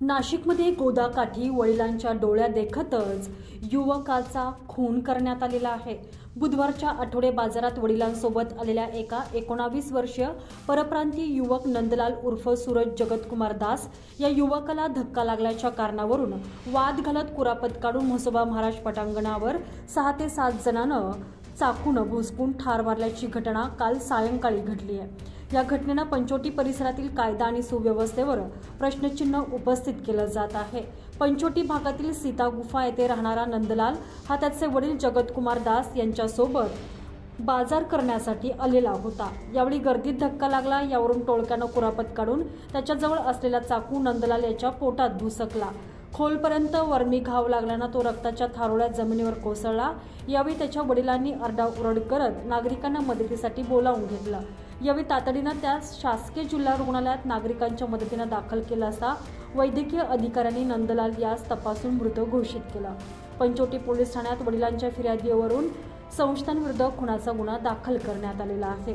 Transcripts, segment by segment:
नाशिकमध्ये गोदाकाठी वडिलांच्या डोळ्या देखतच युवकाचा खून करण्यात आलेला आहे. बुधवारच्या आठवडे बाजारात वडिलांसोबत आलेल्या एका एकोणावीस वर्षीय परप्रांतीय युवक नंदलाल उर्फ सूरज जगतकुमार दास या युवकाला धक्का लागल्याच्या कारणावरून वाद घालत कुरापत काढून म्हसोबा महाराज पटांगणावर सहा ते सात जणांनं चाकून भुसकून ठार मारल्याची घटना काल सायंकाळी घडली आहे. या घटनेनं पंचोटी परिसरातील कायदा आणि सुव्यवस्थेवर प्रश्नचिन्ह उपस्थित केलं जात आहे. पंचोटी भागातील सीता गुफा येथे राहणारा नंदलाल हा त्याचे वडील जगतकुमार दास यांच्यासोबत बाजार करण्यासाठी आलेला होता. यावेळी गर्दीत धक्का लागला यावरून टोळक्यानं कुरापत काढून त्याच्याजवळ असलेला चाकू नंदलाल याच्या पोटात भुसकला खोलपर्यंत वर्मी घाव लागल्यानं तो रक्ताच्या थारोळ्या जमिनीवर कोसळला. यावेळी त्याच्या वडिलांनी आरडाओरड करत नागरिकांना मदतीसाठी बोलावून घेतलं. यावेळी तातडीनं त्या शासकीय जिल्हा रुग्णालयात नागरिकांच्या मदतीनं दाखल केला असता वैद्यकीय अधिकाऱ्यांनी नंदलाल यास तपासून मृत घोषित केला. पंचोटी पोलीस ठाण्यात वडिलांच्या फिर्यादीवरून संस्थांविरुद्ध खुनाचा गुन्हा दाखल करण्यात आलेला आहे.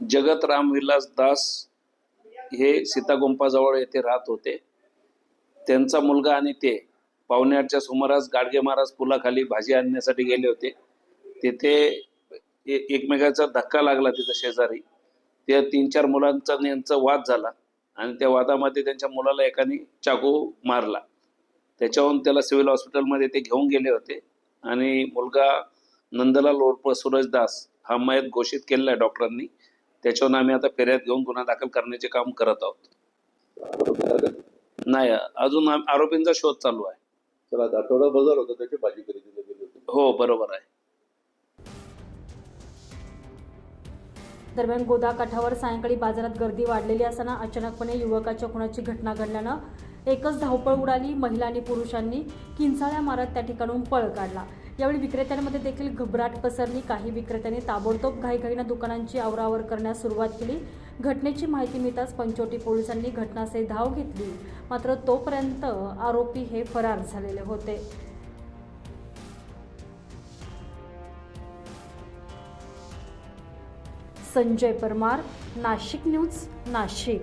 जगत रामविलास दास हे सीतागुंपाजवळ येथे राहत होते. त्यांचा मुलगा आणि ते पावणे आठच्या सुमारास गाडगे महाराज पुलाखाली भाजी आणण्यासाठी गेले होते. तेथे एकमेकाचा धक्का लागला तिथं शेजारी. त्या तीन चार मुलांचा यांचा वाद झाला आणि त्या वादामध्ये त्यांच्या मुलाला एकाने चाकू मारला. त्याच्याहून त्याला सिव्हिल हॉस्पिटलमध्ये ते घेऊन गेले होते आणि मुलगा नंदलाल उर्फ सूरजदास हा मयत घोषित केलेला आहे डॉक्टरांनी. त्याच्यावरून आम्ही आता फेऱ्यात घेऊन गुन्हा दाखल करण्याचे काम करत आहोत. नाही अजून आरोपींचा शोध चालू आहे. चला आज आठवडा बाजार होता त्याची भाजी खरेदीला गेले होते. हो बरोबर आहे. दरम्यान गोदाकाठावर सायंकाळी बाजारात गर्दी वाढलेली असताना अचानकपणे युवकाच्या खुनाची घटना घडल्यानं एकच धावपळ उडाली. महिला आणि पुरुषांनी किंचाळ्या मारत त्या ठिकाणून पळ काढला. यावेळी विक्रेत्यांमध्ये देखील घबराट पसरली. काही विक्रेत्यांनी ताबडतोब घाईघाईनं दुकानांची आवरावर करण्यास सुरुवात केली. घटनेची माहिती मिळताच पंचोटी पोलिसांनी घटनास्थळी धाव घेतली. मात्र तोपर्यंत आरोपी हे फरार झालेले होते. संजय परमार नाशिक न्यूज नाशिक.